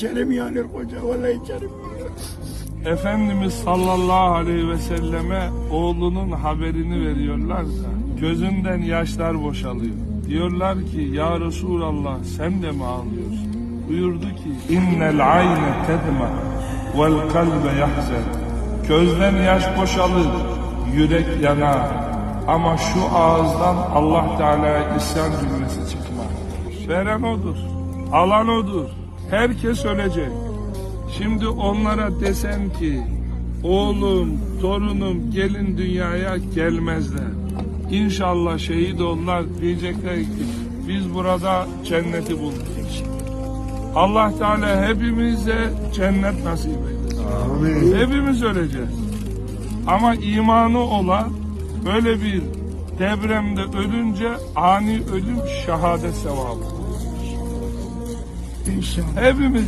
içerim yanır koca. Vallahi içerim. Efendimiz sallallahu aleyhi ve selleme oğlunun haberini veriyorlar da gözünden yaşlar boşalıyor. Diyorlar ki ya Resulallah sen de mi ağlıyorsun? Buyurdu ki innel ayne tedma vel kalbe yahzen. Gözden yaş boşalır, yürek yanar. Ama şu ağızdan Allah Teala'ya isyan cümlesi çıkmaz. Veren odur, alan odur. Herkes ölecek. Şimdi onlara desen ki oğlum, torunum gelin dünyaya gelmezler. İnşallah şehit onlar diyecekler ki biz burada cenneti bulduk. Allah Teala hepimize cennet nasip eylesin. Hepimiz öleceğiz. Ama imanı ola böyle bir depremde ölünce ani ölüm şehadet sevabı. İnşallah. Hepimiz